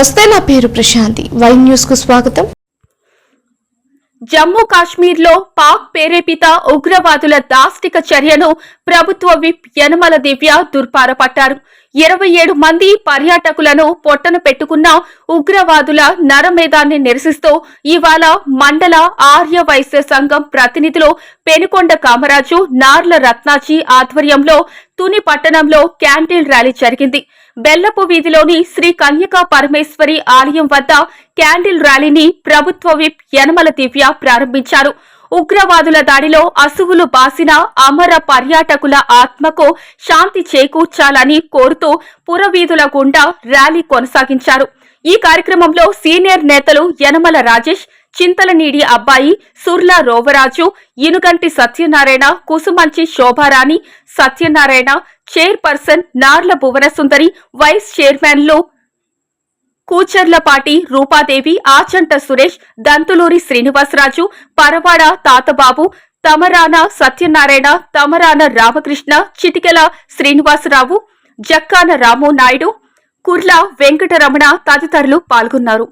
నమస్తే నా పేరు ప్రశాంతి. వై న్యూస్కు స్వాగతం. జమ్మూ కాశ్మీర్లో పాక్ ప్రేరేపిత ఉగ్రవాదుల దాష్టిక చర్యను ప్రభుత్వ విప్ యనమల దివ్య దుర్పారపట్టారు ఇరవై ఏడు మంది పర్యాటకులను పొట్టన పెట్టుకున్న ఉగ్రవాదుల నరమేధాన్ని నిరసిస్తూ ఇవాళ మండల ఆర్య వైశ్య సంఘం ప్రతినిధులు పెనుకొండ కామరాజు నార్ల రత్నాజీ ఆధ్వర్యంలో తుని పట్టణంలో క్యాండిల్ ర్యాలీ జరిగింది. బెల్లపు వీధిలోని శ్రీ కన్యకా పరమేశ్వరి ఆలయం వద్ద క్యాండిల్ ర్యాలీని ప్రభుత్వ విప్ యనమల దివ్య ప్రారంభించారు. ఉగ్రవాదుల దాడిలో అసువులు బాసిన అమర పర్యాటకుల ఆత్మకు శాంతి చేకూర్చాలని కోరుతూ పురవీధుల గుండా ర్యాలీ కొనసాగించారు. ఈ కార్యక్రమంలో సీనియర్ నేతలు యనమల రాజేష్ చింతలనీడి అబ్బాయి సుర్లా రోవరాజు ఇనుగంటి సత్యనారాయణ కుసుమంచి శోభారాణి సత్యనారాయణ చైర్పర్సన్ నార్ల భువనసుందరి వైస్ చైర్మన్లు కూచర్లపాటి రూపాదేవి ఆచంట సురేష్ దంతులూరి శ్రీనివాసరాజు పరవాడ తాతబాబు తమరాన సత్యనారాయణ తమరాన రామకృష్ణ చిటికెల శ్రీనివాసరావు జక్కాన రాము నాయుడు కుర్ల వెంకటరమణ తదితరులు పాల్గొన్నారు.